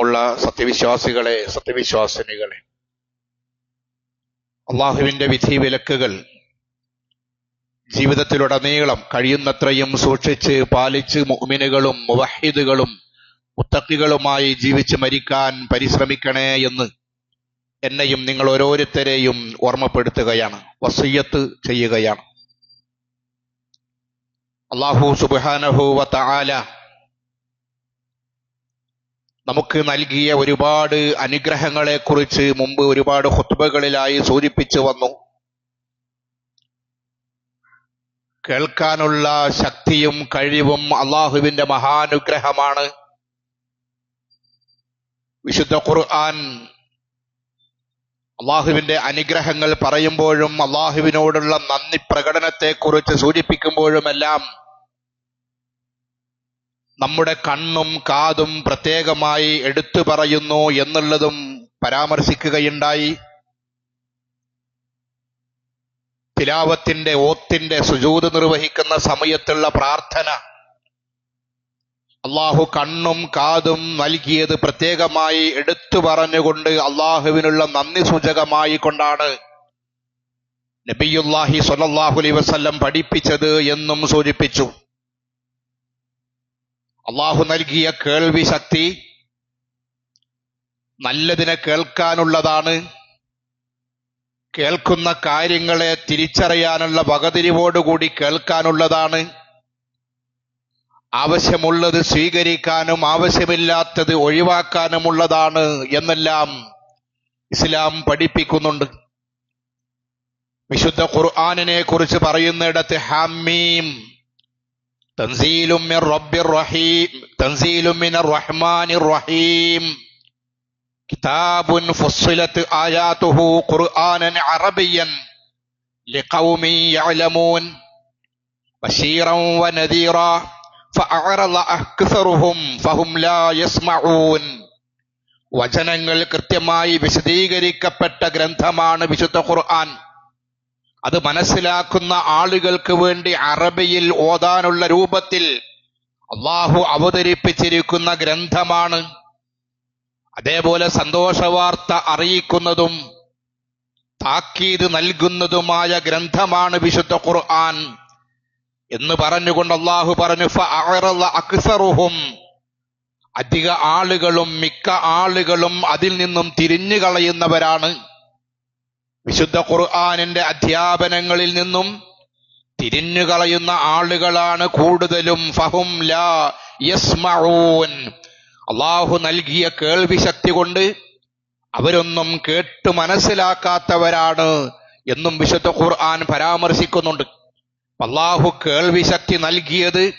പ്രിയമുള്ള സത്യവിശ്വാസികളെ സത്യവിശ്വാസിനികളെ. അള്ളാഹുവിന്റെ വിധി വിലക്കുകൾ ജീവിതത്തിലുടനീളം കഴിയുന്നത്രയും സൂക്ഷിച്ച് പാലിച്ച് മുഅ്മിനുകളും മുവഹിദുകളും മുത്തക്കികളുമായി ജീവിച്ച് മരിക്കാൻ പരിശ്രമിക്കണേ എന്ന് എന്നെയും നിങ്ങൾ ഓരോരുത്തരെയും ഓർമ്മപ്പെടുത്തുകയാണ് വസയ്യത്ത് ചെയ്യുകയാണ്. അള്ളാഹു സുബാനഹു വല നമുക്ക് നൽകിയ ഒരുപാട് അനുഗ്രഹങ്ങളെ കുറിച്ച് മുമ്പ് ഒരുപാട് ഹുത്തുബകളിലായി സൂചിപ്പിച്ചു വന്നു. കേൾക്കാനുള്ള ശക്തിയും കഴിവും അള്ളാഹുവിന്റെ മഹാനുഗ്രഹമാണ്. വിശുദ്ധ ഖുർആൻ അള്ളാഹുവിന്റെ അനുഗ്രഹങ്ങൾ പറയുമ്പോഴും അള്ളാഹുവിനോടുള്ള നന്ദി പ്രകടനത്തെക്കുറിച്ച് സൂചിപ്പിക്കുമ്പോഴുമെല്ലാം നമ്മുടെ കണ്ണും കാതും പ്രത്യേകമായി എടുത്തു പറയുന്നു എന്നുള്ളതും പരാമർശിക്കുകയുണ്ടായി. തിലാവത്തിന്റെ ഓത്തിന്റെ സുജൂത് നിർവഹിക്കുന്ന സമയത്തുള്ള പ്രാർത്ഥന. അള്ളാഹു കണ്ണും കാതും നൽകിയത് പ്രത്യേകമായി എടുത്തു പറഞ്ഞുകൊണ്ട് അള്ളാഹുവിനുള്ള നന്ദി സൂചകമായി കൊണ്ടാണ് നബിയുല്ലാഹി സൊല്ലാഹുലി വസ്ല്ലം പഠിപ്പിച്ചത് എന്നും സൂചിപ്പിച്ചു. അള്ളാഹു നൽകിയ കേൾവി ശക്തി നല്ലതിനെ കേൾക്കാനുള്ളതാണ്. കേൾക്കുന്ന കാര്യങ്ങളെ തിരിച്ചറിയാനുള്ള വകതിരിവോടുകൂടി കേൾക്കാനുള്ളതാണ്. ആവശ്യമുള്ളത് സ്വീകരിക്കാനും ആവശ്യമില്ലാത്തത് ഒഴിവാക്കാനുമുള്ളതാണ് എന്നെല്ലാം ഇസ്ലാം പഠിപ്പിക്കുന്നുണ്ട്. വിശുദ്ധ ഖുർആാനിനെ കുറിച്ച് പറയുന്നിടത്ത് ഹാമീം തൻസീലും മിർ റബ്ബിർ റഹീം തൻസീലും മിനർ റഹ്മാനിർ റഹീം കിതാബുൻ ഫുസ്സിലത്ത് ആയാതുഹു ഖുർആനൻ അറബിയൻ ലിഖൗമി യഅലമൂൻ ബശീറൻ വനദീറാ فأعرض أكثرهم فهم لا يسمعون വചനങ്ങൾ കൃത്യമായി വിശദീകരിക്കപ്പെട്ട ഗ്രന്ഥമാണ് വിശുദ്ധ ഖുർആൻ അത് മനസ്സിലാക്കുന്ന ആളുകൾക്ക് വേണ്ടി അറബിയിൽ ഓതാനുള്ള രൂപത്തിൽ അള്ളാഹു അവതരിപ്പിച്ചിരിക്കുന്ന ഗ്രന്ഥമാണ്. അതേപോലെ സന്തോഷവാർത്ത അറിയിക്കുന്നതും താക്കീത് നൽകുന്നതുമായ ഗ്രന്ഥമാണ് വിശുദ്ധ ഖുർആൻ. എന്ന് പറഞ്ഞുകൊണ്ട് അള്ളാഹു പറഞ്ഞു അക്സറുഹും. അധിക ആളുകളും മിക്ക ആളുകളും അതിൽ നിന്നും തിരിഞ്ഞു കളയുന്നവരാണ് വിശുദ്ധ ഖുർആാനിന്റെ അധ്യാപനങ്ങളിൽ നിന്നും തിരിഞ്ഞു കളയുന്ന ആളുകളാണ് കൂടുതലും. ഫഹും ലാ യസ്മഊൻ. അള്ളാഹു നൽകിയ കേൾവി ശക്തി കൊണ്ട് അവരൊന്നും കേട്ട് മനസ്സിലാക്കാത്തവരാണ് എന്നും വിശുദ്ധ ഖുർആൻ പരാമർശിക്കുന്നുണ്ട്. അള്ളാഹു കേൾവി ശക്തി നൽകിയത്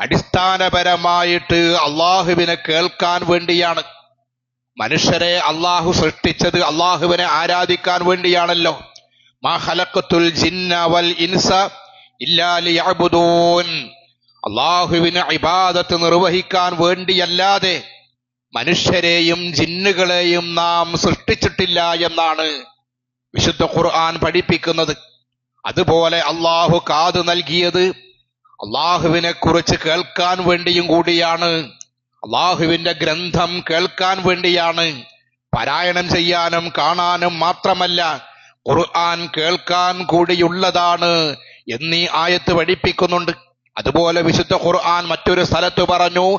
അടിസ്ഥാനപരമായിട്ട് അള്ളാഹുവിനെ കേൾക്കാൻ വേണ്ടിയാണ്. മനുഷ്യരെ അള്ളാഹു സൃഷ്ടിച്ചത് അള്ളാഹുവിനെ ആരാധിക്കാൻ വേണ്ടിയാണല്ലോ. മാ വൽ ഇൻസ അള്ളാഹുവിന് ഇബാദത്ത് നിർവഹിക്കാൻ വേണ്ടിയല്ലാതെ മനുഷ്യരെയും ജിന്നുകളെയും നാം സൃഷ്ടിച്ചിട്ടില്ല എന്നാണ് വിശുദ്ധ ഖുർആൻ പഠിപ്പിക്കുന്നത്. അതുപോലെ അള്ളാഹു കാത് നൽകിയത് അള്ളാഹുവിനെ കുറിച്ച് കേൾക്കാൻ വേണ്ടിയും കൂടിയാണ്. അള്ളാഹുവിന്റെ ഗ്രന്ഥം കേൾക്കാൻ വേണ്ടിയാണ് പാരായണം ചെയ്യാനും കാണാനും മാത്രമല്ല ഖുർആൻ കേൾക്കാൻ കൂടിയുള്ളതാണ് എന്നീ ആയത്ത് പഠിപ്പിക്കുന്നുണ്ട്. അതുപോലെ വിശുദ്ധ ഖുർആൻ മറ്റൊരു സ്ഥലത്ത് പറഞ്ഞു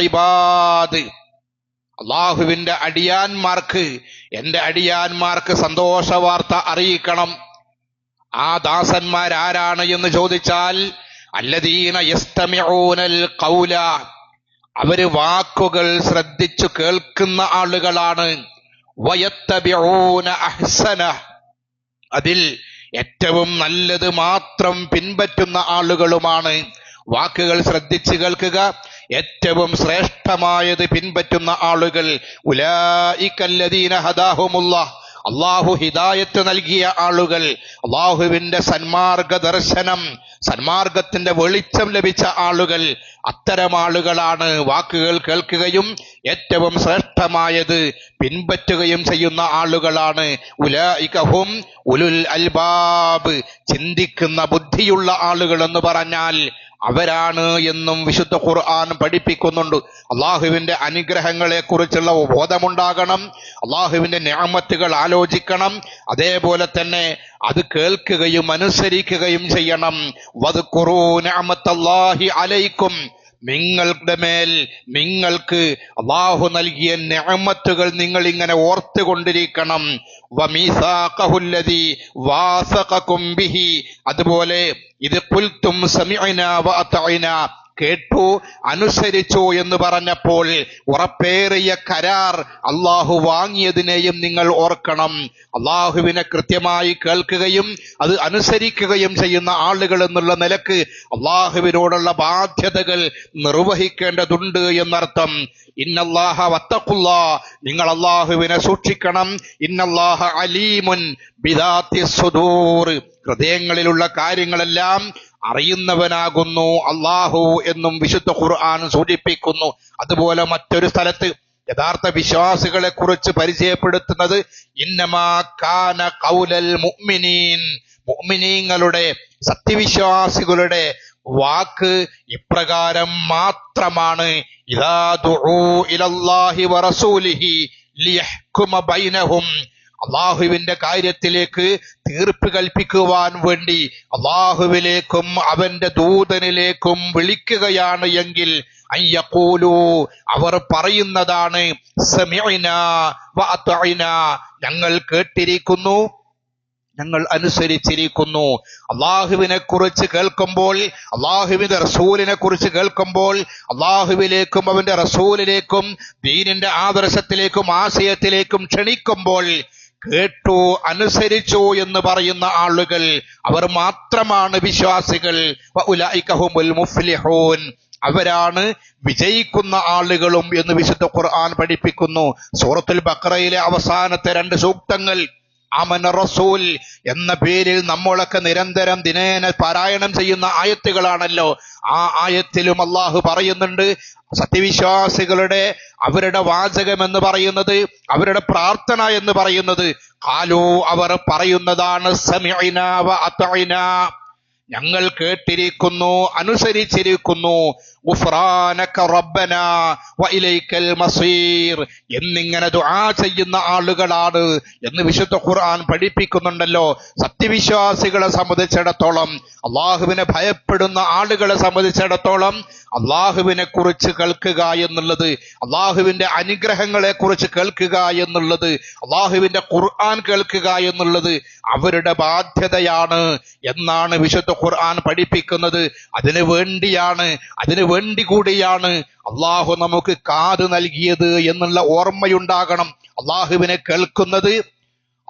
ഇബാദ്. അള്ളാഹുവിന്റെ അടിയാന്മാർക്ക് എന്റെ അടിയാന്മാർക്ക് സന്തോഷ വാർത്ത അറിയിക്കണം. ആ ദാസന്മാരാരാണ് എന്ന് ചോദിച്ചാൽ അല്ലദീന യസ്തമിഊനൽ ഖൗല. അവർ വാക്കുകൾ ശ്രദ്ധിച്ചു കേൾക്കുന്ന ആളുകളാണ്. അഹ്സന. അതിൽ ഏറ്റവും നല്ലത് മാത്രം പിൻപറ്റുന്ന ആളുകളുമാണ്. വാക്കുകൾ ശ്രദ്ധിച്ച് കേൾക്കുക. ഏറ്റവും ശ്രേഷ്ഠമായത് പിൻപറ്റുന്ന ആളുകൾ ഉലായിക്കല്ലദീന ഹദാഹുമുള്ള അള്ളാഹു ഹിദായത്ത് നൽകിയ ആളുകൾ അള്ളാഹുവിന്റെ സന്മാർഗ ദർശനം സന്മാർഗത്തിന്റെ വെളിച്ചം ലഭിച്ച ആളുകൾ അത്തരം ആളുകളാണ് വാക്കുകൾ കേൾക്കുകയും ഏറ്റവും ശ്രേഷ്ഠമായത് പിൻപറ്റുകയും ചെയ്യുന്ന ആളുകളാണ്. ഉലൈകഹും ഉലുൽ അൽബാബ് ചിന്തിക്കുന്ന ബുദ്ധിയുള്ള ആളുകൾ എന്ന് പറഞ്ഞാൽ അവരാണ് എന്നും വിശുദ്ധ ഖുർആൻ പഠിപ്പിക്കുന്നുണ്ട്. അള്ളാഹുവിന്റെ അനുഗ്രഹങ്ങളെ കുറിച്ചുള്ള ബോധമുണ്ടാകണം. അള്ളാഹുവിന്റെ ഞാമത്തുകൾ ആലോചിക്കണം. അതേപോലെ തന്നെ അത് കേൾക്കുകയും അനുസരിക്കുകയും ചെയ്യണം. വദ്കുറൂ നിഅമത്തല്ലാഹി അലൈക്കും. നിങ്ങളുടെ മേൽ നിങ്ങൾക്ക് അള്ളാഹു നൽകിയ നിഅമത്തുകൾ നിങ്ങൾ ഇങ്ങനെ ഓർത്തുകൊണ്ടിരിക്കണം അതുപോലെ ഇത് സമിഅന വഅതഅന കേട്ടു അനുസരിച്ചു എന്ന് പറഞ്ഞപ്പോൾ ഉറപ്പേറിയ കരാർ അള്ളാഹു വാങ്ങിയതിനെയും നിങ്ങൾ ഓർക്കണം. അള്ളാഹുവിനെ കൃത്യമായി കേൾക്കുകയും അത് അനുസരിക്കുകയും ചെയ്യുന്ന ആളുകൾ എന്നുള്ള നിലയ്ക്ക് അള്ളാഹുവിനോടുള്ള ബാധ്യതകൾ നിർവഹിക്കേണ്ടതുണ്ട് എന്നർത്ഥം. ഇന്നല്ലാഹ വത്തക്കുള്ള നിങ്ങൾ അള്ളാഹുവിനെ സൂക്ഷിക്കണം. ഇന്നല്ലാഹ അലീമുൻ ഹൃദയങ്ങളിലുള്ള കാര്യങ്ങളെല്ലാം അറിയുന്നവനാകുന്നു അള്ളാഹു എന്നും വിശുദ്ധ ഖുർആൻ സൂചിപ്പിക്കുന്നു. അതുപോലെ മറ്റൊരു സ്ഥലത്ത് യഥാർത്ഥ വിശ്വാസികളെ കുറിച്ച് പരിചയപ്പെടുത്തുന്നത് ഇന്നമാ കാന കൗലൽ മുഅ്മിനീൻ. മുഅ്മിനീങ്ങളുടെ സത്യവിശ്വാസികളുടെ വാക്ക് ഇപ്രകാരം മാത്രമാണ്. ഇലല്ലാഹി വറസൂലിഹി ലിയഹ്കുമ ബൈനഹും അള്ളാഹുവിന്റെ കാര്യത്തിലേക്ക് തീർപ്പ് കൽപ്പിക്കുവാൻ വേണ്ടി അള്ളാഹുവിലേക്കും അവന്റെ ദൂതനിലേക്കും വിളിക്കുകയാണ് എങ്കിൽ അയ്യക്കൂലു അവർ പറയുന്നതാണ് ഞങ്ങൾ കേട്ടിരിക്കുന്നു ഞങ്ങൾ അനുസരിച്ചിരിക്കുന്നു. അള്ളാഹുവിനെ കുറിച്ച് കേൾക്കുമ്പോൾ അള്ളാഹുവിന്റെ റസൂലിനെ കുറിച്ച് കേൾക്കുമ്പോൾ അള്ളാഹുവിലേക്കും അവന്റെ റസൂലിലേക്കും ദീനിന്റെ ആദർശത്തിലേക്കും ആശയത്തിലേക്കും ക്ഷണിക്കുമ്പോൾ കേട്ടു അനുസരിച്ചു എന്ന് പറയുന്ന ആളുകൾ. അവർ മാത്രമാണ് വിശ്വാസികൾ. അവരാണ് വിജയിക്കുന്ന ആളുകളും എന്ന് വിശുദ്ധ ഖുർആൻ പഠിപ്പിക്കുന്നു. സൂറത്തുൽ ബഖറയിലെ അവസാനത്തെ രണ്ട് സൂക്തങ്ങൾ. അമന റസൂൽ എന്ന പേരിൽ നമ്മളൊക്കെ നിരന്തരം ദിനേന പാരായണം ചെയ്യുന്ന ആയത്തുകളാണല്ലോ. ആ ആയത്തിലും അള്ളാഹു പറയുന്നുണ്ട് സത്യവിശ്വാസികളുടെ അവരുടെ വാചകം എന്ന് പറയുന്നത് അവരുടെ പ്രാർത്ഥന എന്ന് പറയുന്നത്. കാലോ അവർ പറയുന്നതാണ് അതഅന ഞങ്ങൾ കേട്ടിരിക്കുന്നു അനുസരിച്ചിരിക്കുന്നു. എന്നിങ്ങനെ ദുആ ചെയ്യുന്ന ആളുകളാണ് എന്ന് വിശുദ്ധ ഖുർആൻ പഠിപ്പിക്കുന്നുണ്ടല്ലോ. സത്യവിശ്വാസികളെ സംബന്ധിച്ചിടത്തോളം അള്ളാഹുവിനെ ഭയപ്പെടുന്ന ആളുകളെ സംബന്ധിച്ചിടത്തോളം അള്ളാഹുവിനെ കുറിച്ച് കേൾക്കുക എന്നുള്ളത് അള്ളാഹുവിന്റെ അനുഗ്രഹങ്ങളെ കുറിച്ച് കേൾക്കുക എന്നുള്ളത് അള്ളാഹുവിന്റെ ഖുർആൻ കേൾക്കുക എന്നുള്ളത് അവരുടെ ബാധ്യതയാണ് എന്നാണ് വിശുദ്ധ ഖുർആൻ പഠിപ്പിക്കുന്നത്. അതിനു വേണ്ടിയാണ് അതിനു വേണ്ടി കൂടിയാണ് അള്ളാഹു നമുക്ക് കാത് നൽകിയത് എന്നുള്ള ഓർമ്മയുണ്ടാകണം. അള്ളാഹുവിനെ കേൾക്കുന്നത്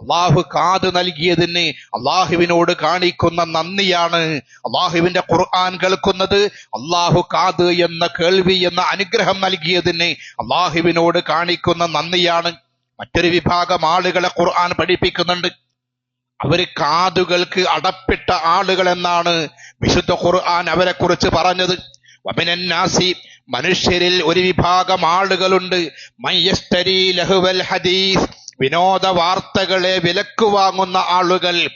അള്ളാഹു കാത് നൽകിയതിന് അള്ളാഹുവിനോട് കാണിക്കുന്ന നന്ദിയാണ് അള്ളാഹുവിന്റെ ഖുർആൻ കേൾക്കുന്നത്. അള്ളാഹു കാത് എന്ന കേൾവി എന്ന അനുഗ്രഹം നൽകിയതിന് അള്ളാഹുവിനോട് കാണിക്കുന്ന നന്ദിയാണ്. മറ്റൊരു വിഭാഗം ആളുകളെ ഖുർആൻ പഠിപ്പിക്കുന്നുണ്ട്. അവർ കാതുകൾക്ക് അടപ്പിട്ട ആളുകൾ എന്നാണ് വിശുദ്ധ ഖുർആൻ അവരെ കുറിച്ച് പറഞ്ഞത് വമിനന്നാസി മനുഷ്യരിൽ ഒരു വിഭാഗം ആളുകളുണ്ട്. മയ്യസ്തരി ലഹുവൽ ഹദീസ്. വിനോദ വാർത്തകളെ വിലക്ക് വാങ്ങുന്ന ആളുകൾ.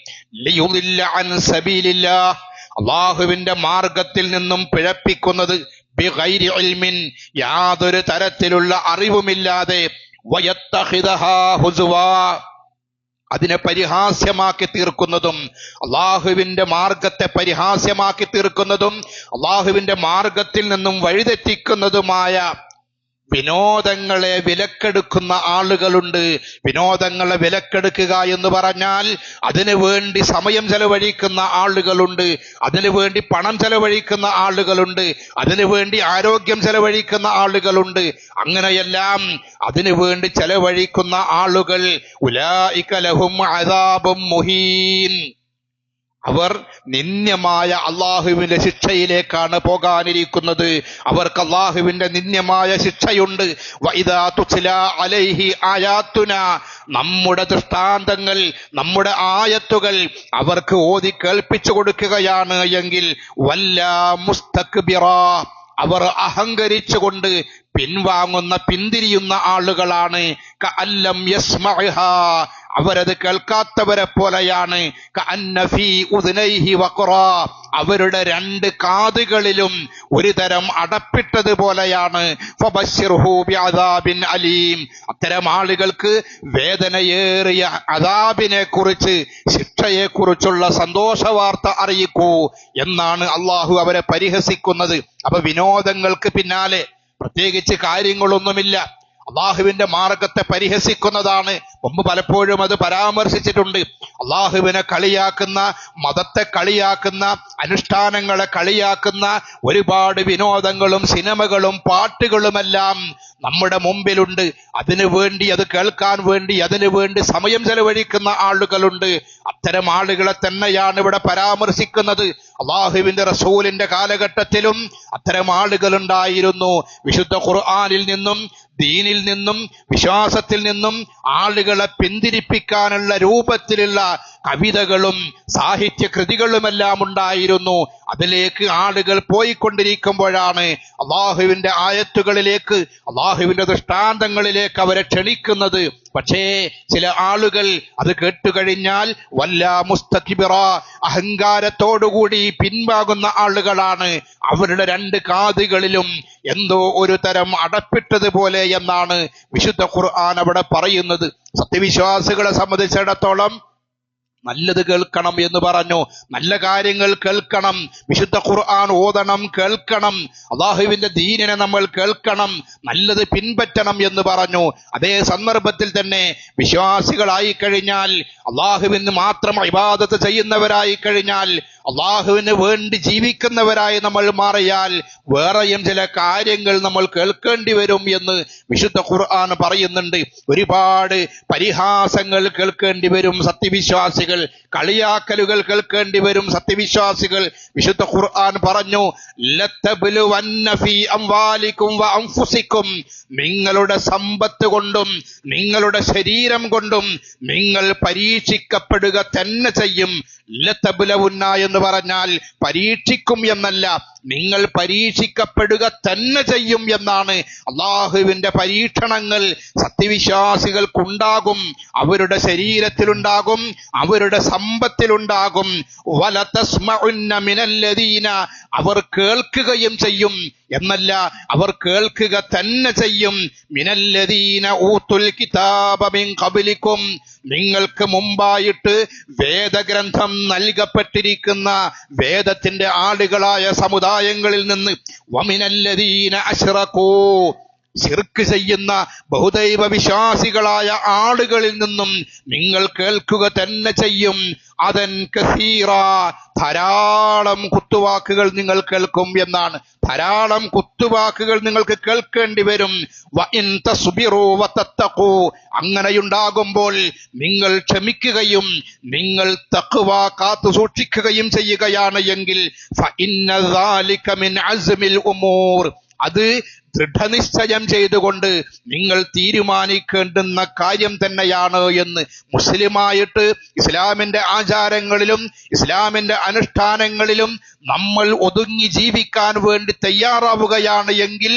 അള്ളാഹുവിന്റെ മാർഗത്തിൽ നിന്നും പിഴപ്പിക്കുന്നത് യാതൊരു തരത്തിലുള്ള അറിവുമില്ലാതെ അതിനെ പരിഹാസ്യമാക്കി തീർക്കുന്നതും അള്ളാഹുവിന്റെ മാർഗത്തെ പരിഹാസ്യമാക്കി തീർക്കുന്നതും അള്ളാഹുവിന്റെ മാർഗത്തിൽ നിന്നും വഴിതെറ്റിക്കുന്നതുമായ വിനോദങ്ങളെ വിലക്കെടുക്കുന്ന ആളുകളുണ്ട്. വിനോദങ്ങളെ വിലക്കെടുക്കുക എന്ന് പറഞ്ഞാൽ അതിനു വേണ്ടി സമയം ചെലവഴിക്കുന്ന ആളുകളുണ്ട്. അതിനു വേണ്ടി പണം ചെലവഴിക്കുന്ന ആളുകളുണ്ട്. അതിനു വേണ്ടി ആരോഗ്യം ചെലവഴിക്കുന്ന ആളുകളുണ്ട്. അങ്ങനെയെല്ലാം അതിനു വേണ്ടി ചെലവഴിക്കുന്ന ആളുകൾ ഉലായിക്കലഹും അദാബും മുഹീൻ. അവർ നിന്ദ്യമായ അള്ളാഹുവിന്റെ ശിക്ഷയിലേക്കാണ് പോകാനിരിക്കുന്നത്. അവർക്ക് അള്ളാഹുവിന്റെ നിന്ദ്യമായ ശിക്ഷയുണ്ട്. അലൈഹി ആയാത്തുന. നമ്മുടെ ദൃഷ്ടാന്തങ്ങൾ നമ്മുടെ ആയത്തുകൾ അവർക്ക് ഓതി കേൾപ്പിച്ചു കൊടുക്കുകയാണ് എങ്കിൽ വല്ല മുസ്തക്ബിറ. അവർ അഹങ്കരിച്ചുകൊണ്ട് പിൻവാങ്ങുന്ന പിന്തിരിയുന്ന ആളുകളാണ്. അവരത് കേൾക്കാത്തവരെ പോലെയാണ്. അവരുടെ രണ്ട് കാതുകളിലും ഒരു തരം അടപ്പിട്ടത് പോലെയാണ്. അലീം. അത്തരം ആളുകൾക്ക് വേദനയേറിയ അദാബിനെ കുറിച്ച് ശിക്ഷയെ കുറിച്ചുള്ള സന്തോഷ വാർത്ത അറിയിക്കൂ എന്നാണ് അള്ളാഹു അവരെ പരിഹസിക്കുന്നത്. അപ്പൊ വിനോദങ്ങൾക്ക് പിന്നാലെ പ്രത്യേകിച്ച് കാര്യങ്ങളൊന്നുമില്ല. അള്ളാഹുവിന്റെ മാർഗത്തെ പരിഹസിക്കുന്നതാണ്. മുമ്പ് പലപ്പോഴും അത് പരാമർശിച്ചിട്ടുണ്ട്. അള്ളാഹുവിനെ കളിയാക്കുന്ന മതത്തെ കളിയാക്കുന്ന അനുഷ്ഠാനങ്ങളെ കളിയാക്കുന്ന ഒരുപാട് വിനോദങ്ങളും സിനിമകളും പാട്ടുകളുമെല്ലാം നമ്മുടെ മുമ്പിലുണ്ട്. അതിനു വേണ്ടി അത് കേൾക്കാൻ വേണ്ടി അതിനു വേണ്ടി സമയം ചെലവഴിക്കുന്ന ആളുകളുണ്ട്. അത്തരം ആളുകളെ തന്നെയാണ് ഇവിടെ പരാമർശിക്കുന്നത്. അള്ളാഹുവിന്റെ റസൂലിന്റെ കാലഘട്ടത്തിലും അത്തരം ആളുകൾ ഉണ്ടായിരുന്നു വിശുദ്ധ ഖുർആാനിൽ നിന്നും ദീനിൽ നിന്നും വിശ്വാസത്തിൽ നിന്നും ആളുകളെ പിന്തിരിപ്പിക്കാനുള്ള രൂപത്തിലുള്ള കവിതകളും സാഹിത്യ കൃതികളുമെല്ലാം ഉണ്ടായിരുന്നു. അതിലേക്ക് ആളുകൾ പോയിക്കൊണ്ടിരിക്കുമ്പോഴാണ് അള്ളാഹുവിന്റെ ആയത്തുകളിലേക്ക് അള്ളാഹുവിന്റെ ദൃഷ്ടാന്തങ്ങളിലേക്ക് അവരെ ക്ഷണിക്കുന്നത്. പക്ഷേ ചില ആളുകൾ അത് കേട്ടുകഴിഞ്ഞാൽ വല്ല മുസ്തഖിബിറ അഹങ്കാരത്തോടുകൂടി പിൻവാങ്ങുന്ന ആളുകളാണ്. അവരുടെ രണ്ട് കാതുകളിലും എന്തോ ഒരു തരം അടപ്പിട്ടതുപോലെ എന്നാണ് വിശുദ്ധ ഖുർആൻ അവിടെ പറയുന്നത്. സത്യവിശ്വാസികളെ സംബന്ധിച്ചിടത്തോളം നല്ലത് കേൾക്കണം എന്ന് പറഞ്ഞു. നല്ല കാര്യങ്ങൾ കേൾക്കണം. വിശുദ്ധ ഖുർആൻ ഓതണം കേൾക്കണം. അള്ളാഹുവിന്റെ ദീനിനെ നമ്മൾ കേൾക്കണം. നല്ലത് പിൻപറ്റണം എന്ന് പറഞ്ഞു. അതേ സന്ദർഭത്തിൽ തന്നെ വിശ്വാസികളായി കഴിഞ്ഞാൽ അള്ളാഹുവിന് മാത്രം ഇബാദത്ത് ചെയ്യുന്നവരായി കഴിഞ്ഞാൽ അള്ളാഹുവിന് വേണ്ടി ജീവിക്കുന്നവരായി നമ്മൾ മാറിയാൽ വേറെയും ചില കാര്യങ്ങൾ നമ്മൾ കേൾക്കേണ്ടി വരും എന്ന് വിശുദ്ധ ഖുർആൻ പറയുന്നുണ്ട്. ഒരുപാട് പരിഹാസങ്ങൾ കേൾക്കേണ്ടി വരും സത്യവിശ്വാസികൾ കളിയാക്കലുകൾ കേൾക്കേണ്ടി വരും സത്യവിശ്വാസികൾ. വിശുദ്ധ ഖുർആൻ പറഞ്ഞു നിങ്ങളുടെ സമ്പത്ത് കൊണ്ടും നിങ്ങളുടെ ശരീരം കൊണ്ടും നിങ്ങൾ പരീക്ഷിക്കപ്പെടുക തന്നെ ചെയ്യും. എന്ന് പറഞ്ഞാൽ പരീക്ഷിക്കും എന്നല്ല. നിങ്ങൾ പരീക്ഷിക്കപ്പെടുക തന്നെ ചെയ്യും എന്നാണ് അള്ളാഹുവിന്റെ പരീക്ഷണങ്ങൾ. സത്യവിശ്വാസികൾക്കുണ്ടാകും. അവരുടെ ശരീരത്തിലുണ്ടാകും. അവരുടെ സമ്പത്തിലുണ്ടാകും. അവർ കേൾക്കുകയും ചെയ്യും. എന്നല്ല അവർ കേൾക്കുക തന്നെ ചെയ്യും. മിനല്ലദീന ഊത്തുൽ കിതാബ കബലിക്കും നിങ്ങൾക്ക് മുമ്പായിട്ട് വേദഗ്രന്ഥം നൽകപ്പെട്ടിരിക്കുന്ന വേദത്തിന്റെ ആളുകളായ സമുദായങ്ങളിൽ നിന്ന് വമിനല്ലദീന അശ്രക്കൂ. ശിർക്ക് ചെയ്യുന്ന ബഹുദൈവ വിശ്വാസികളായ ആളുകളിൽ നിന്നും നിങ്ങൾ കേൾക്കുക തന്നെ ചെയ്യും. അതൻ കസീറ ധാരാളം കുത്തുവാക്കുകൾ നിങ്ങൾ കേൾക്കും എന്നാണ്. ധാരാളം കുത്തുവാക്കുകൾ നിങ്ങൾക്ക് കേൾക്കേണ്ടി വരും. അങ്ങനെയുണ്ടാകുമ്പോൾ നിങ്ങൾ ക്ഷമിക്കുകയും നിങ്ങൾ തക്കുവ കാത്തു സൂക്ഷിക്കുകയും ചെയ്യുകയാണ് എങ്കിൽ അത് ദൃഢനിശ്ചയം ചെയ്തുകൊണ്ട് നിങ്ങൾ തീരുമാനിക്കേണ്ടുന്ന കാര്യം തന്നെയാണ് എന്ന് മുസ്ലിമായിട്ട് ഇസ്ലാമിന്റെ ആചാരങ്ങളിലും ഇസ്ലാമിന്റെ അനുഷ്ഠാനങ്ങളിലും നമ്മൾ ഒതുങ്ങി ജീവിക്കാൻ വേണ്ടി തയ്യാറാവുകയാണ് എങ്കിൽ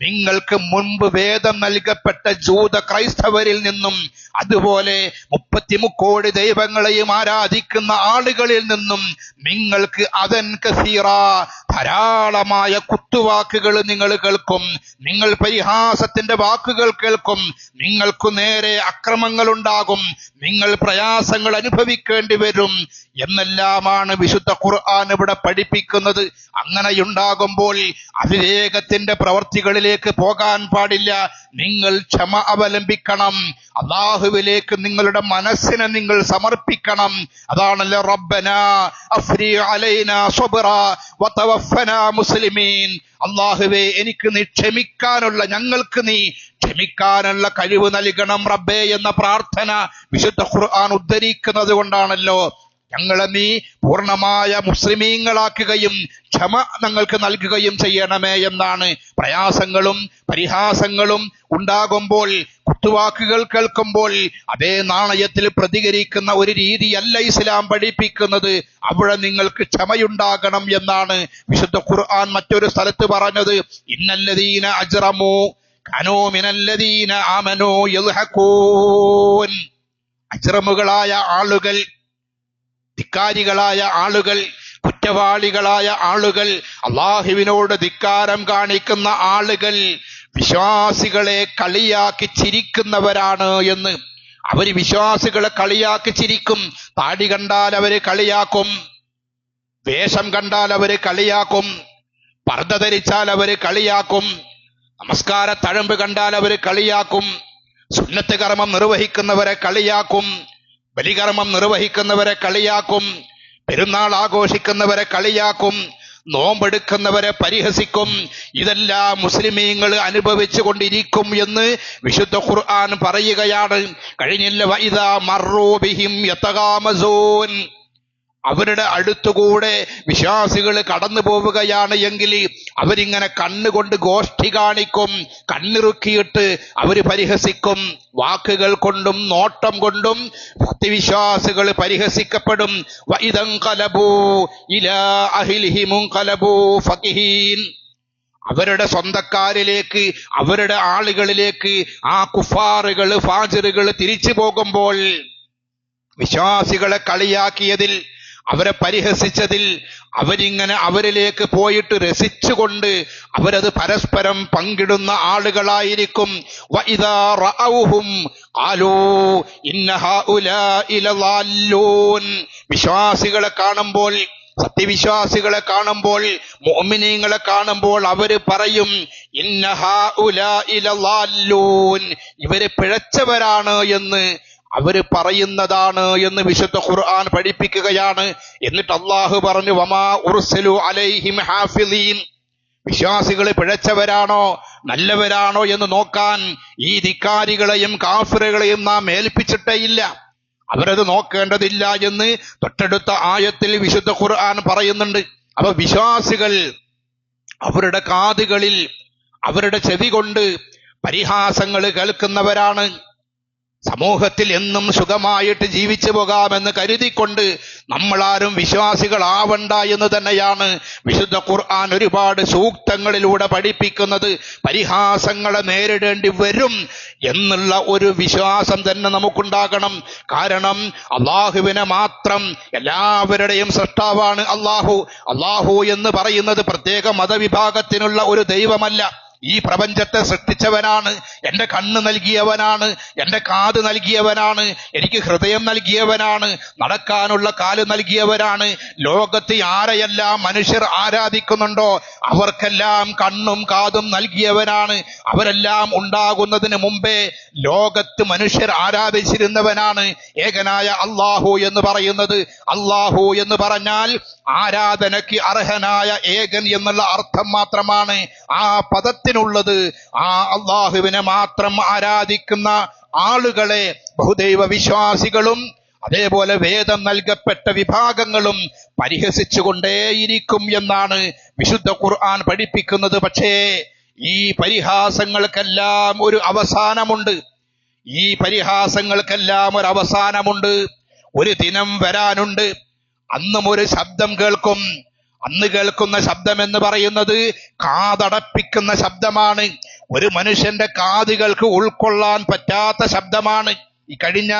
നിങ്ങൾക്ക് മുൻപ് വേദം നൽകപ്പെട്ട ജൂത ക്രൈസ്തവരിൽ നിന്നും അതുപോലെ മുപ്പത്തിമുക്കോടി ദൈവങ്ങളെയും ആരാധിക്കുന്ന ആളുകളിൽ നിന്നും നിങ്ങൾക്ക് അതൻ കസീറ ധാരാളമായ കുത്തുവാക്കുകൾ നിങ്ങൾ കേൾക്കും. നിങ്ങൾ പരിഹാസത്തിന്റെ വാക്കുകൾ കേൾക്കും. നിങ്ങൾക്കു നേരെ അക്രമങ്ങൾ ഉണ്ടാകും നിങ്ങൾ പ്രയാസങ്ങൾ അനുഭവിക്കേണ്ടി വരും. എന്നെല്ലാമാണ് വിശുദ്ധ ഖുർആൻ ഇവിടെ പഠിപ്പിക്കുന്നത്. അങ്ങനെയുണ്ടാകുമ്പോൾ അവിവേകത്തിന്റെ പ്രവർത്തികളിലേക്ക് പോകാൻ പാടില്ല. നിങ്ങൾ ക്ഷമ അവലംബിക്കണം. അള്ളാഹുവിലേക്ക് നിങ്ങളുടെ മനസ്സിനെ നിങ്ങൾ സമർപ്പിക്കണം. അതാണല്ലോ റബ്ബന അഫ്രി അലൈന സ്വബ്റ വതവഫന മുസ്ലിമീൻ. അള്ളാഹുവേ എനിക്ക് നീ ക്ഷമിക്കാനുള്ള ഞങ്ങൾക്ക് നീ ക്ഷമിക്കാനുള്ള കഴിവ് നൽകണം റബ്ബേ എന്ന പ്രാർത്ഥന വിശുദ്ധ ഖുർആൻ ഉദ്ധരിക്കുന്നത് കൊണ്ടാണല്ലോ ഞങ്ങളെ നീ പൂർണമായ മുസ്ലിമീങ്ങളാക്കുകയും ക്ഷമ ഞങ്ങൾക്ക് നൽകുകയും ചെയ്യണമേ എന്നാണ് പ്രയാസങ്ങളും പരിഹാസങ്ങളും ഉണ്ടാകുമ്പോൾ കുത്തുവാക്കുകൾ കേൾക്കുമ്പോൾ അതേ നാണയത്തിൽ പ്രതികരിക്കുന്ന ഒരു രീതിയല്ല ഇസ്ലാം പഠിപ്പിക്കുന്നത്. അവിടെ നിങ്ങൾക്ക് ക്ഷമയുണ്ടാകണം എന്നാണ് വിശുദ്ധ ഖുർആൻ മറ്റൊരു സ്ഥലത്ത് പറഞ്ഞത്. ഇന്നല്ലദീന അജ്രമോ കനോ മിനല്ലദീന ആമനോ യദ്ഹഖൂൻ. അജ്രമുകളായ ആളുകൾ ധിക്കാരികളായ ആളുകൾ കുറ്റവാളികളായ ആളുകൾ അള്ളാഹുവിനോട് ധിക്കാരം കാണിക്കുന്ന ആളുകൾ വിശ്വാസികളെ കളിയാക്കി ചിരിക്കുന്നവരാണ് എന്ന്. അവർ വിശ്വാസികളെ കളിയാക്കി ചിരിക്കും. താടി കണ്ടാൽ അവർ കളിയാക്കും. വേഷം കണ്ടാൽ അവർ കളിയാക്കും. പർദ്ദ ധരിച്ചാൽ അവർ കളിയാക്കും. നമസ്കാര തഴമ്പ് കണ്ടാൽ അവർ കളിയാക്കും. സുന്നത്ത് കർമ്മം നിർവഹിക്കുന്നവരെ കളിയാക്കും. ബലികർമ്മം നിർവഹിക്കുന്നവരെ കളിയാക്കും പെരുന്നാൾ ആഘോഷിക്കുന്നവരെ കളിയാക്കും നോമ്പെടുക്കുന്നവരെ പരിഹസിക്കും. ഇതെല്ലാം മുസ്ലിമീങ്ങൾ അനുഭവിച്ചു കൊണ്ടിരിക്കും എന്ന് വിശുദ്ധ ഖുർആൻ പറയുകയാണ്. കഴിഞ്ഞില്ല വൈദ മർറൂബിഹിം യത്തകാമസൂൻ അവരുടെ അടുത്തുകൂടെ വിശ്വാസികൾ കടന്നു പോവുകയാണ് എങ്കിൽ അവരിങ്ങനെ കണ്ണുകൊണ്ട് ഗോഷ്ഠി കാണിക്കും കണ്ണിറുക്കിയിട്ട് അവർ പരിഹസിക്കും. വാക്കുകൾ കൊണ്ടും നോട്ടം കൊണ്ടും ഭക്തിവിശ്വാസികൾ പരിഹസിക്കപ്പെടും. അവരുടെ സ്വന്തക്കാരിലേക്ക് അവരുടെ ആളുകളിലേക്ക് ആ കുഫാറുകൾ ഫാജറുകൾ തിരിച്ചു പോകുമ്പോൾ വിശ്വാസികളെ കളിയാക്കിയതിൽ അവരെ പരിഹസിച്ചതിൽ അവരിങ്ങനെ അവരിലേക്ക് പോയിട്ട് രസിച്ചുകൊണ്ട് അവരത് പരസ്പരം പങ്കിടുന്ന ആളുകളായിരിക്കും. വിശ്വാസികളെ കാണുമ്പോൾ സത്യവിശ്വാസികളെ കാണുമ്പോൾ മോമിനീങ്ങളെ കാണുമ്പോൾ അവർ പറയും ഇന്നഹാ ഉല ഇലവാല്ലൂൻ ഇവർ പിഴച്ചവരാണ് എന്ന് അവർ പറയുന്നതാണ് എന്ന് വിശുദ്ധ ഖുർആൻ പഠിപ്പിക്കുകയാണ്. എന്നിട്ട് അള്ളാഹു പറഞ്ഞു വമാ ഉർസലു അലൈഹിം ഹാഫിലീൻ. വിശ്വാസികൾ പിഴച്ചവരാണോ നല്ലവരാണോ എന്ന് നോക്കാൻ ഈ ധിക്കാരികളെയും കാഫിറുകളെയും നാം ഏൽപ്പിച്ചിട്ടേയില്ല അവരത് നോക്കേണ്ടതില്ല എന്ന് തൊട്ടടുത്ത ആയത്തിൽ വിശുദ്ധ ഖുർആൻ പറയുന്നുണ്ട്. അപ്പൊ വിശ്വാസികൾ അവരുടെ കാതുകളിൽ അവരുടെ ചെവി കൊണ്ട് പരിഹാസങ്ങൾ കേൾക്കുന്നവരാണ്. സമൂഹത്തിൽ എന്നും സുഖമായിട്ട് ജീവിച്ചു പോകാമെന്ന് കരുതിക്കൊണ്ട് നമ്മളാരും വിശ്വാസികളാവണ്ട എന്ന് തന്നെയാണ് വിശുദ്ധ ഖുർആൻ ഒരുപാട് സൂക്തങ്ങളിലൂടെ പഠിപ്പിക്കുന്നത്. പരിഹാസങ്ങളെ നേരിടേണ്ടി വരും എന്നുള്ള ഒരു വിശ്വാസം തന്നെ നമുക്കുണ്ടാകണം. കാരണം അള്ളാഹുവിനെ മാത്രം എല്ലാവരുടെയും സൃഷ്ടാവാണ് അള്ളാഹു. അള്ളാഹു എന്ന് പറയുന്നത് പ്രത്യേക മതവിഭാഗത്തിനുള്ള ഒരു ദൈവമല്ല. ഈ പ്രപഞ്ചത്തെ സൃഷ്ടിച്ചവനാണ് എന്റെ കണ്ണ് നൽകിയവനാണ് എന്റെ കാത് നൽകിയവനാണ് എനിക്ക് ഹൃദയം നൽകിയവനാണ് നടക്കാനുള്ള കാൽ നൽകിയവനാണ് ലോകത്തെ ആരെയെല്ലാം മനുഷ്യർ ആരാധിക്കുന്നുണ്ടോ അവർക്കെല്ലാം കണ്ണും കാതും നൽകിയവനാണ്. അവരെല്ലാം ഉണ്ടാകുന്നതിന് മുമ്പേ ലോകത്ത് മനുഷ്യർ ആരാധിച്ചിരുന്നവനാണ്. ഏകനായ അള്ളാഹു എന്ന് പറയുന്നത്. അള്ളാഹു എന്ന് പറഞ്ഞാൽ ആരാധനയ്ക്ക് അർഹനായ ഏകൻ എന്നുള്ള അർത്ഥം മാത്രമാണ്. ആ പദത്തിനുള്ളത് ആ അള്ളാഹുവിനെ മാത്രം ആരാധിക്കുന്ന ആളുകളെ ബഹുദൈവ വിശ്വാസികളും അതേപോലെ വേദം നൽകപ്പെട്ട വിഭാഗങ്ങളും പരിഹസിച്ചുകൊണ്ടേയിരിക്കും എന്നാണ് വിശുദ്ധ ഖുർആൻ പഠിപ്പിക്കുന്നത്. പക്ഷേ ഈ പരിഹാസങ്ങൾക്കെല്ലാം ഒരു അവസാനമുണ്ട്. ഈ പരിഹാസങ്ങൾക്കെല്ലാം ഒരു അവസാനമുണ്ട്. ഒരു ദിനം വരാനുണ്ട്. അന്നും ഒരു ശബ്ദം കേൾക്കും. അന്ന് കേൾക്കുന്ന ശബ്ദം എന്ന് പറയുന്നത് കാതടപ്പിക്കുന്ന ശബ്ദമാണ്. ഒരു മനുഷ്യന്റെ കാതുകൾക്ക് ഉൾക്കൊള്ളാൻ പറ്റാത്ത ശബ്ദമാണ്. ഈ കഴിഞ്ഞ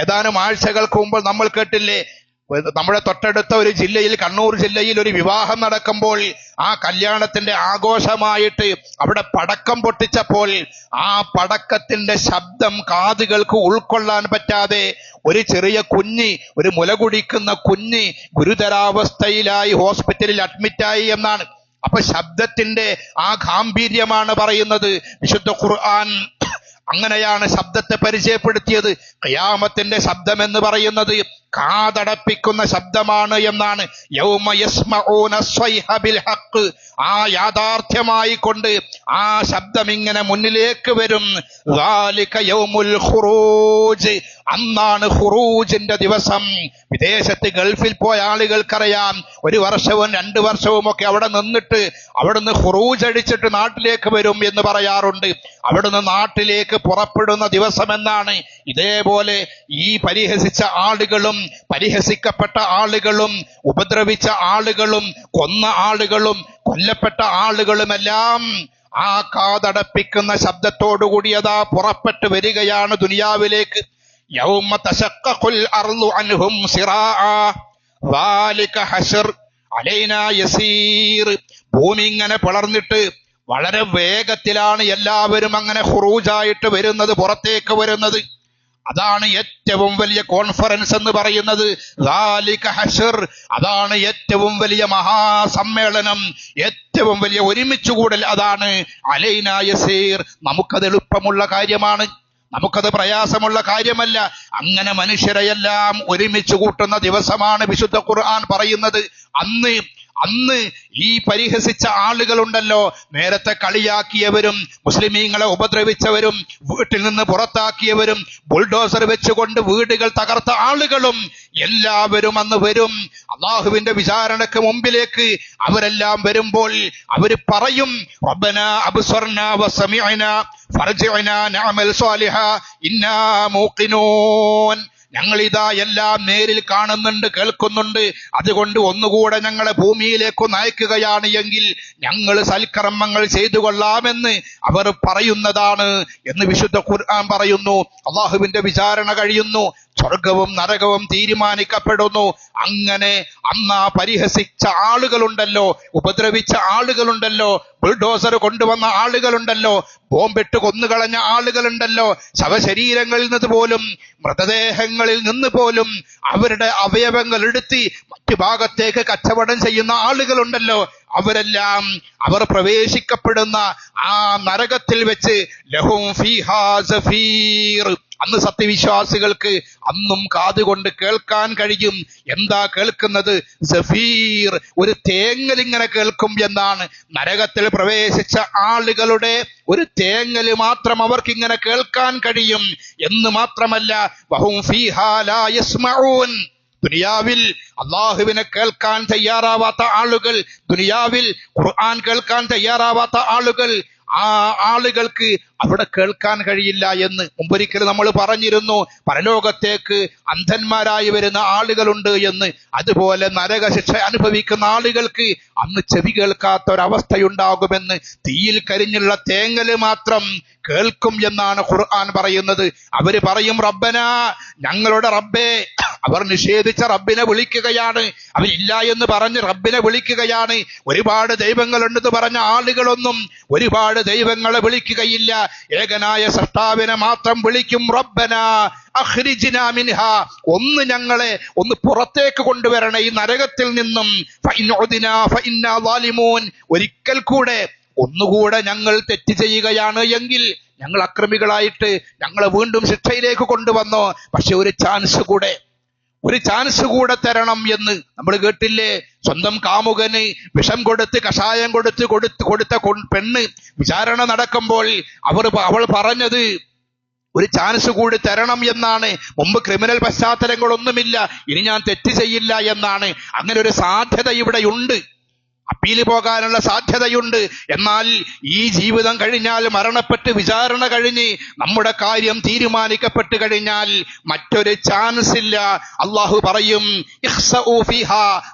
ഏതാനും ആഴ്ചകൾക്ക് മുമ്പ് നമ്മൾ കേട്ടില്ലേ നമ്മുടെ തൊട്ടടുത്ത ഒരു ജില്ലയിൽ കണ്ണൂർ ജില്ലയിൽ ഒരു വിവാഹം നടക്കുമ്പോൾ ആ കല്യാണത്തിന്റെ ആഘോഷമായിട്ട് അവിടെ പടക്കം പൊട്ടിച്ചപ്പോൾ ആ പടക്കത്തിന്റെ ശബ്ദം കാതുകൾക്ക് ഉൾക്കൊള്ളാൻ പറ്റാതെ ഒരു ചെറിയ കുഞ്ഞ് ഒരു മുല കുടിക്കുന്ന കുഞ്ഞ് ഗുരുതരാവസ്ഥയിലായി ഹോസ്പിറ്റലിൽ അഡ്മിറ്റായി എന്നാണ്. അപ്പൊ ശബ്ദത്തിന്റെ ആ ഗാംഭീര്യമാണ് പറയുന്നത്. വിശുദ്ധ ഖുർആൻ അങ്ങനെയാണ് ശബ്ദത്തെ പരിചയപ്പെടുത്തിയത്. ഖിയാമത്തിന്റെ ശബ്ദം എന്ന് പറയുന്നത്. കാതടപ്പിക്കുന്ന ശബ്ദമാണ് എന്നാണ്. ആ യാഥാർത്ഥ്യമായി കൊണ്ട് ആ ശബ്ദം ഇങ്ങനെ മുന്നിലേക്ക് വരും. അന്നാണ് ഹുറൂജിന്റെ ദിവസം. വിദേശത്ത് ഗൾഫിൽ പോയ ആളുകൾക്കറിയാം. ഒരു വർഷവും രണ്ട് വർഷവും ഒക്കെ അവിടെ നിന്നിട്ട് അവിടുന്ന് ഹുറൂജ് അടിച്ചിട്ട് നാട്ടിലേക്ക് വരും എന്ന് പറയാറുണ്ട്. അവിടുന്ന് നാട്ടിലേക്ക് പുറപ്പെടുന്ന ദിവസം എന്നാണ് ഇതേപോലെ ഈ പരിഹസിച്ച ആളുകളും പരിഹസിക്കപ്പെട്ട ആളുകളും ഉപദ്രവിച്ച ആളുകളും കൊന്ന ആളുകളും കൊല്ലപ്പെട്ട ആളുകളുമെല്ലാം ആ കാതടപ്പിക്കുന്ന ശബ്ദത്തോടുകൂടിയതാ പുറപ്പെട്ടു വരികയാണ് ദുനിയാവിലേക്ക്. യൗമ വാലിക യസീർ. ഭൂമി ഇങ്ങനെ പിളർന്നിട്ട് വളരെ വേഗത്തിലാണ് എല്ലാവരും അങ്ങനെ ഹുറൂജായിട്ട് വരുന്നത് പുറത്തേക്ക് വരുന്നത്. അതാണ് ഏറ്റവും വലിയ കോൺഫറൻസ് എന്ന് പറയുന്നത്. അതാണ് ഏറ്റവും വലിയ മഹാസമ്മേളനം ഏറ്റവും വലിയ ഒരുമിച്ച് കൂടൽ അതാണ് അലൈന യസീർ. നമുക്കത് എളുപ്പമുള്ള കാര്യമാണ്. നമുക്കത് പ്രയാസമുള്ള കാര്യമല്ല. അങ്ങനെ മനുഷ്യരെയെല്ലാം ഒരുമിച്ച് കൂട്ടുന്ന ദിവസമാണ് വിശുദ്ധ ഖുർആൻ പറയുന്നത്. അന്ന് അന്ന് ഈ പരിഹസിച്ച ആളുകളുണ്ടല്ലോ. നേരത്തെ കളിയാക്കിയവരും മുസ്ലിമീങ്ങളെ ഉപദ്രവിച്ചവരും വീട്ടിൽ നിന്ന് പുറത്താക്കിയവരും ബുൾഡോസർ വെച്ചുകൊണ്ട് വീടുകൾ തകർത്ത ആളുകളും എല്ലാവരും അന്ന് വരും. അള്ളാഹുവിന്റെ വിചാരണക്ക് മുമ്പിലേക്ക് അവരെല്ലാം വരുമ്പോൾ അവർ പറയും നഅമൽ സ്വാലിഹ ഇന്നാ മൂഖിനൂൻ. ഞങ്ങൾ ഇതാ എല്ലാം നേരിൽ കാണുന്നുണ്ട് കേൾക്കുന്നുണ്ട്. അതുകൊണ്ട് ഒന്നുകൂടെ ഞങ്ങളെ ഭൂമിയിലേക്ക് നയിക്കുകയാണ് എങ്കിൽ ഞങ്ങൾ സൽക്കർമ്മങ്ങൾ ചെയ്തു കൊള്ളാമെന്ന് അവർ പറയുന്നതാണ് എന്ന് വിശുദ്ധ ഖുർആൻ പറയുന്നു. അള്ളാഹുവിന്റെ വിചാരണ കഴിയുന്നു. സ്വർഗവും നരകവും തീരുമാനിക്കപ്പെടുന്നു. അങ്ങനെ അന്ന് പരിഹസിച്ച ആളുകളുണ്ടല്ലോ ഉപദ്രവിച്ച ആളുകളുണ്ടല്ലോ ബുൾഡോസർ കൊണ്ടുവന്ന ആളുകളുണ്ടല്ലോ ബോംബിട്ട് കൊന്നുകളഞ്ഞ ആളുകളുണ്ടല്ലോ ശവശരീരങ്ങളിൽ നിന്ന് പോലും മൃതദേഹങ്ങളിൽ നിന്ന് പോലും അവരുടെ അവയവങ്ങൾ എടുത്തി മറ്റു ഭാഗത്തേക്ക് കച്ചവടം ചെയ്യുന്ന ആളുകളുണ്ടല്ലോ. അവരെല്ലാം അവർ പ്രവേശിക്കപ്പെടുന്ന ആ നരകത്തിൽ വെച്ച് ലഹും ഫീഹാ സഫീർ. അന്ന് സത്യവിശ്വാസികൾക്ക് അന്നും കാതുകൊണ്ട് കേൾക്കാൻ കഴിയും. എന്താ കേൾക്കുന്നത്? സഫീർ ഒരു തേങ്ങലിങ്ങനെ കേൾക്കും എന്നാണ്. നരകത്തിൽ പ്രവേശിച്ച ആളുകളുടെ ഒരു തേങ്ങൽ മാത്രം അവർക്ക് ഇങ്ങനെ കേൾക്കാൻ കഴിയും. എന്ന് മാത്രമല്ല വഹും ഫീഹാ ദുനിയാവിൽ അള്ളാഹുവിനെ കേൾക്കാൻ തയ്യാറാവാത്ത ആളുകൾ ദുനിയാവിൽ ഖുർആൻ കേൾക്കാൻ തയ്യാറാവാത്ത ആളുകൾ ആ ആളുകൾക്ക് അവിടെ കേൾക്കാൻ കഴിയില്ല എന്ന് മുമ്പൊരിക്കൽ നമ്മൾ പറഞ്ഞിരുന്നു. പരലോകത്തേക്ക് അന്ധന്മാരായി വരുന്ന ആളുകളുണ്ട് എന്ന്. അതുപോലെ നരക ശിക്ഷ അനുഭവിക്കുന്ന ആളുകൾക്ക് അന്ന് ചെവി കേൾക്കാത്ത ഒരവസ്ഥയുണ്ടാകുമെന്ന് തീയിൽ കരിഞ്ഞുള്ള തേങ്ങൽ മാത്രം കേൾക്കും എന്നാണ് ഖുർആൻ പറയുന്നത്. അവർ പറയും റബ്ബന ഞങ്ങളുടെ റബ്ബേ അവർ നിഷേധിച്ച റബ്ബിനെ വിളിക്കുകയാണ്. അവരില്ല എന്ന് പറഞ്ഞ് റബ്ബിനെ വിളിക്കുകയാണ്. ഒരുപാട് ദൈവങ്ങളുണ്ടെന്ന് പറഞ്ഞ ആളുകളൊന്നും ഒരുപാട് ദൈവങ്ങളെ വിളിക്കുകയില്ല. ഏകനായ സൃഷ്ടാവിനെ മാത്രം വിളിക്കും റബ്ബന മിൻഹ. ഒന്ന് ഞങ്ങളെ ഒന്ന് പുറത്തേക്ക് കൊണ്ടുവരണേ ഈ നരകത്തിൽ നിന്നും. ഒരിക്കൽ കൂടെ ഒന്നുകൂടെ ഞങ്ങൾ തെറ്റ് ചെയ്യുകയാണ് എങ്കിൽ ഞങ്ങൾ അക്രമികളായിട്ട് ഞങ്ങളെ വീണ്ടും ശിക്ഷയിലേക്ക് കൊണ്ടുവന്നോ. പക്ഷെ ഒരു ചാൻസ് കൂടെ ഒരു ചാൻസ് കൂടെ തരണം എന്ന്. നമ്മൾ കേട്ടില്ലേ? സ്വന്തം കാമുകന് വിഷം കൊടുത്ത് കഷായം കൊടുത്ത് കൊടുത്ത് കൊടുത്ത പെണ്ണ് വിചാരണ നടക്കുമ്പോൾ അവർ അവൾ പറഞ്ഞത് ഒരു ചാൻസ് കൂടി തരണം എന്നാണ്. മുമ്പ് ക്രിമിനൽ പശ്ചാത്തലങ്ങളൊന്നുമില്ല. ഇനി ഞാൻ തെറ്റ് ചെയ്യില്ല എന്നാണ്. അങ്ങനെ ഒരു സാധ്യത ഇവിടെയുണ്ട് അപ്പീൽ പോകാനുള്ള സാധ്യതയുണ്ട്. എന്നാൽ ഈ ജീവിതം കഴിഞ്ഞാൽ മരണപ്പെട്ട് വിചാരണ കഴിഞ്ഞ് നമ്മുടെ കാര്യം തീരുമാനിക്കപ്പെട്ട് കഴിഞ്ഞാൽ മറ്റൊരു ചാൻസ് ഇല്ല. അള്ളാഹു പറയും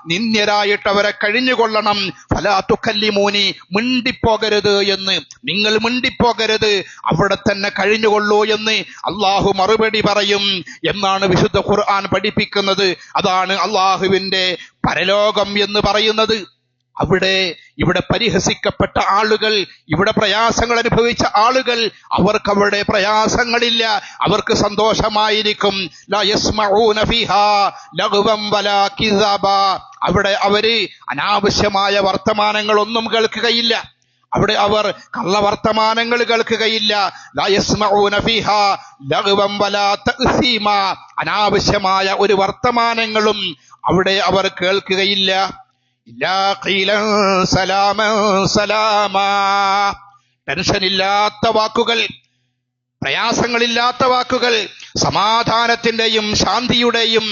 നിന്ദ്യരായിട്ടവരെ കഴിഞ്ഞുകൊള്ളണം. ഫലാ തുക്കല്ലിമൂനി മിണ്ടിപ്പോകരുത് എന്ന്. നിങ്ങൾ മിണ്ടിപ്പോകരുത് അവിടെ തന്നെ കഴിഞ്ഞുകൊള്ളൂ എന്ന് അള്ളാഹു മറുപടി പറയും. എന്നാണ് വിശുദ്ധ ഖുർആൻ പഠിപ്പിക്കുന്നത്. അതാണ് അള്ളാഹുവിന്റെ പരലോകം എന്ന് പറയുന്നത്. അവിടെ ഇവിടെ പരിഹസിക്കപ്പെട്ട ആളുകൾ ഇവിടെ പ്രയാസങ്ങൾ അനുഭവിച്ച ആളുകൾ അവർക്ക് അവിടെ പ്രയാസങ്ങളില്ല. അവർക്ക് സന്തോഷമായിരിക്കും. അവിടെ അവർ അനാവശ്യമായ വർത്തമാനങ്ങളൊന്നും കേൾക്കുകയില്ല. അവിടെ അവർ കള്ള വർത്തമാനങ്ങൾ കേൾക്കുകയില്ല. അനാവശ്യമായ ഒരു വർത്തമാനങ്ങളും അവിടെ അവർ കേൾക്കുകയില്ല. ടെൻഷനില്ലാത്ത വാക്കുകൾ പ്രയാസങ്ങളില്ലാത്ത വാക്കുകൾ സമാധാനത്തിന്റെയും ശാന്തിയുടെയും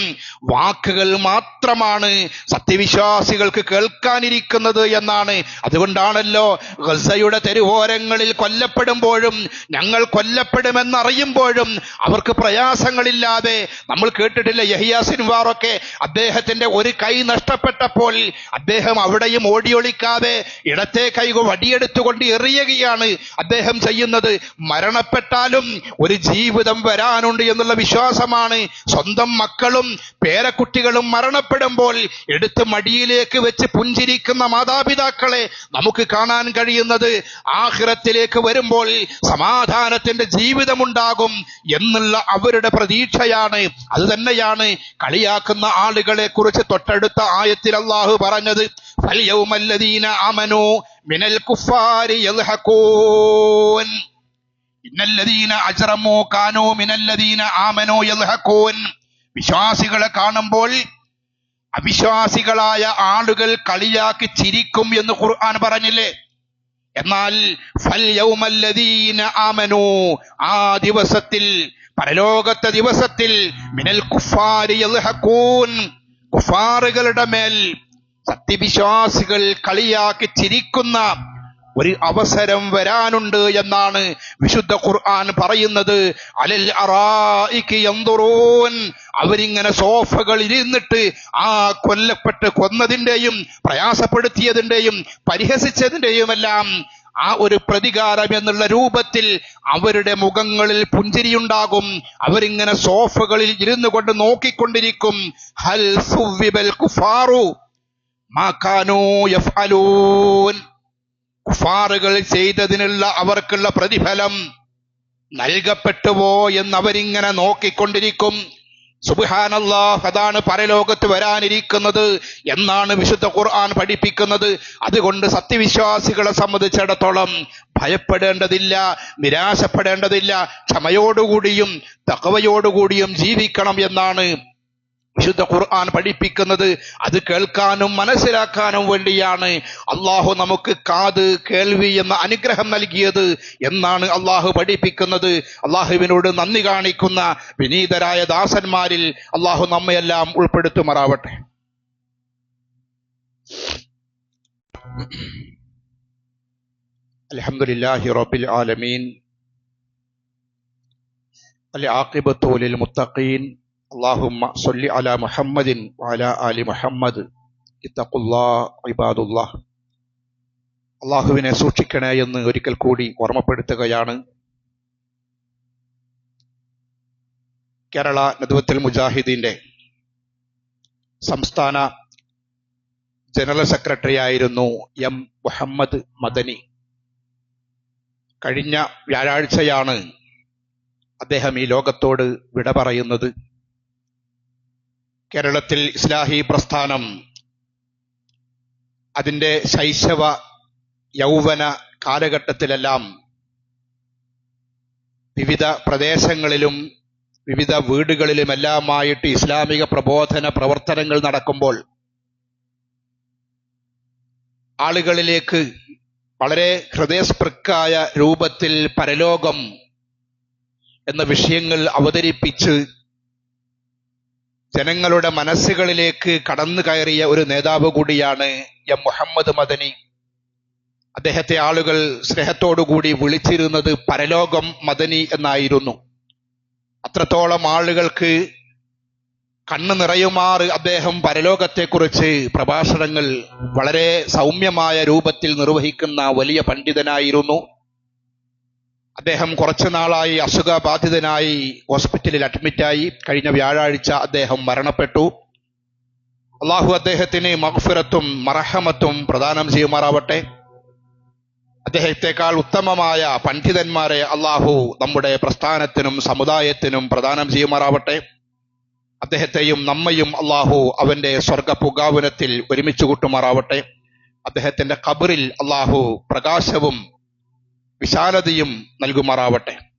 വാക്കുകൾ മാത്രമാണ് സത്യവിശ്വാസികൾക്ക് കേൾക്കാനിരിക്കുന്നത് എന്നാണ്. അതുകൊണ്ടാണല്ലോ ഗസയുടെ തെരുവോരങ്ങളിൽ കൊല്ലപ്പെടുമ്പോഴും ഞങ്ങൾ കൊല്ലപ്പെടുമെന്നറിയുമ്പോഴും അവർക്ക് പ്രയാസങ്ങളില്ലാതെ നമ്മൾ കേട്ടിട്ടില്ല യഹിയ സിൻവാറൊക്കെ അദ്ദേഹത്തിന്റെ ഒരു കൈ നഷ്ടപ്പെട്ടപ്പോൾ അദ്ദേഹം അവിടെയും ഓടിയൊളിക്കാതെ ഇടത്തെ കൈ വടിയെടുത്തുകൊണ്ട് എറിയുകയാണ് അദ്ദേഹം ചെയ്യുന്നത്. മരണപ്പെട്ടാലും ഒരു ജീവിതം വരാനുണ്ട് എന്നുള്ള വിശ്വാസമാണ്. സ്വന്തം മക്കളും പേരക്കുട്ടികളും മരണപ്പെടുമ്പോൾ എടുത്ത് മടിയിലേക്ക് വെച്ച് പുഞ്ചിരിക്കുന്ന മാതാപിതാക്കളെ നമുക്ക് കാണാൻ കഴിയുന്നത് ആഹ്റത്തിലേക്ക് വരുമ്പോൾ സമാധാനത്തിന്റെ ജീവിതമുണ്ടാകും എന്നുള്ള അവരുടെ പ്രതീക്ഷയാണ്. അത് തന്നെയാണ് കളിയാക്കുന്ന ആളുകളെ കുറിച്ച് തൊട്ടടുത്ത ആയത്തിൽ അള്ളാഹു പറഞ്ഞത്. ഫലിയവുമല്ലദീന അമനോ മിനൽ കുഫാരി ഇന്നല്ലദീന മിനല്ലദീന വിശ്വാസികളെ കാണുമ്പോൾ അവിശ്വാസികളായ ആളുകൾ കളിയാക്കി ചിരിക്കും എന്ന് ഖുർആൻ പറഞ്ഞില്ലേ? എന്നാൽ ആമനു. ആ ദിവസത്തിൽ പരലോകത്തെ ദിവസത്തിൽ മിനൽ കുഫാറുകളുടെ മേൽ സത്യവിശ്വാസികൾ കളിയാക്കി ചിരിക്കുന്ന ഒരു അവസരം വരാനുണ്ട് എന്നാണ് വിശുദ്ധ ഖുർആൻ പറയുന്നത്. അലൽ അറായിക്ക് എന്തോറോൻ അവരിങ്ങനെ സോഫകൾ ഇരുന്നിട്ട് ആ കൊല്ലപ്പെട്ട് കൊന്നതിന്റെയും പ്രയാസപ്പെടുത്തിയതിന്റെയും പരിഹസിച്ചതിന്റെയുമെല്ലാം ആ ഒരു പ്രതികാരം എന്നുള്ള രൂപത്തിൽ അവരുടെ മുഖങ്ങളിൽ പുഞ്ചിരിയുണ്ടാകും. അവരിങ്ങനെ സോഫകളിൽ ഇരുന്നു കൊണ്ട് നോക്കിക്കൊണ്ടിരിക്കും. ഹൽ സുവിബൽ കുഫാറു മാക്കാനോ യഫ്അലൂൻ. കുഫാറുകൾ ചെയ്തതിനുള്ള അവർക്കുള്ള പ്രതിഫലം നൽകപ്പെട്ടുവോ എന്ന് അവരിങ്ങനെ നോക്കിക്കൊണ്ടിരിക്കും. സുബാനല്ലാഹ് അതാണ് പരലോകത്ത് വരാനിരിക്കുന്നത് എന്നാണ് വിശുദ്ധ ഖുർആൻ പഠിപ്പിക്കുന്നത്. അതുകൊണ്ട് സത്യവിശ്വാസികളെ സംബന്ധിച്ചിടത്തോളം ഭയപ്പെടേണ്ടതില്ല നിരാശപ്പെടേണ്ടതില്ല. ക്ഷമയോടുകൂടിയും തകവയോടുകൂടിയും ജീവിക്കണം എന്നാണ് വിശുദ്ധ ഖുർആൻ പഠിപ്പിക്കുന്നത് അത് കേൾക്കാനും മനസ്സിലാക്കാനും വേണ്ടിയാണ്. അള്ളാഹു നമുക്ക് കാത് കേൾവി എന്ന അനുഗ്രഹം നൽകിയത് എന്നാണ് അള്ളാഹു പഠിപ്പിക്കുന്നത്. അള്ളാഹുവിനോട് നന്ദി കാണിക്കുന്ന വിനീതരായ ദാസന്മാരിൽ അള്ളാഹു നമ്മയെല്ലാം ഉൾപ്പെടുത്തുമാറാവട്ടെ. അലഹമുല്ലാഹി റബ്ബിൽ ആലമീൻ. അൽ ആക്കിബത്തോലിൽ ലിൽ മുത്തഖീൻ. اللهم صل على محمد وعلى آل محمد اتقوا الله عباد الله അള്ളാഹുവിനെ സൂക്ഷിക്കണേ എന്ന് ഒരിക്കൽ കൂടി ഓർമ്മപ്പെടുത്തുകയാണ് കേരള നദുവത്തിൽ മുജാഹിദീന്റെ സംസ്ഥാന ജനറൽ സെക്രട്ടറി ആയിരുന്നു എം മുഹമ്മദ് മദനി കഴിഞ്ഞ വ്യാഴാഴ്ചയാണ് അദ്ദേഹം ഈ ലോകത്തോട് വിട പറയുന്നത് കേരളത്തിൽ ഇസ്ലാഹി പ്രസ്ഥാനം അതിന്റെ ശൈശവ യൗവന കാലഘട്ടത്തിലെല്ലാം വിവിധ പ്രദേശങ്ങളിലും വിവിധ വീടുകളിലുമെല്ലാമായിട്ട് ഇസ്ലാമിക പ്രബോധന പ്രവർത്തനങ്ങൾ നടക്കുമ്പോൾ ആളുകളിലേക്ക് വളരെ ഹൃദയസ്പൃക്കായ രൂപത്തിൽ പരലോകം എന്ന വിഷയങ്ങൾ അവതരിപ്പിച്ച് ജനങ്ങളുടെ മനസ്സുകളിലേക്ക് കടന്നു കയറിയ ഒരു നേതാവ് കൂടിയാണ് എം മുഹമ്മദ് മദനി. അദ്ദേഹത്തെ ആളുകൾ സ്നേഹത്തോടുകൂടി വിളിച്ചിരുന്നത് പരലോകം മദനി എന്നായിരുന്നു. അത്രത്തോളം ആളുകൾക്ക് കണ്ണു നിറയുമാറ് അദ്ദേഹം പരലോകത്തെക്കുറിച്ച് പ്രഭാഷണങ്ങൾ വളരെ സൗമ്യമായ രൂപത്തിൽ നിർവഹിക്കുന്ന വലിയ പണ്ഡിതനായിരുന്നു. അദ്ദേഹം കുറച്ചു നാളായി അസുഖബാധിതനായി ഹോസ്പിറ്റലിൽ അഡ്മിറ്റായി. കഴിഞ്ഞ വ്യാഴാഴ്ച അദ്ദേഹം മരണപ്പെട്ടു. അള്ളാഹു അദ്ദേഹത്തിന് മഗ്ഫിറത്തും മറഹമത്തും പ്രദാനം ചെയ്യുമാറാവട്ടെ. അദ്ദേഹത്തെക്കാൾ ഉത്തമമായ പണ്ഡിതന്മാരെ അള്ളാഹു നമ്മുടെ പ്രസ്ഥാനത്തിനും സമുദായത്തിനും പ്രദാനം ചെയ്യുമാറാവട്ടെ. അദ്ദേഹത്തെയും നമ്മയും അള്ളാഹു അവന്റെ സ്വർഗ പുകാവനത്തിൽ ഒരുമിച്ച് കൂട്ടുമാറാവട്ടെ. അദ്ദേഹത്തിന്റെ ഖബറിൽ അള്ളാഹു പ്രകാശവും വിശാലതയും നൽകുമാറാവട്ടെ.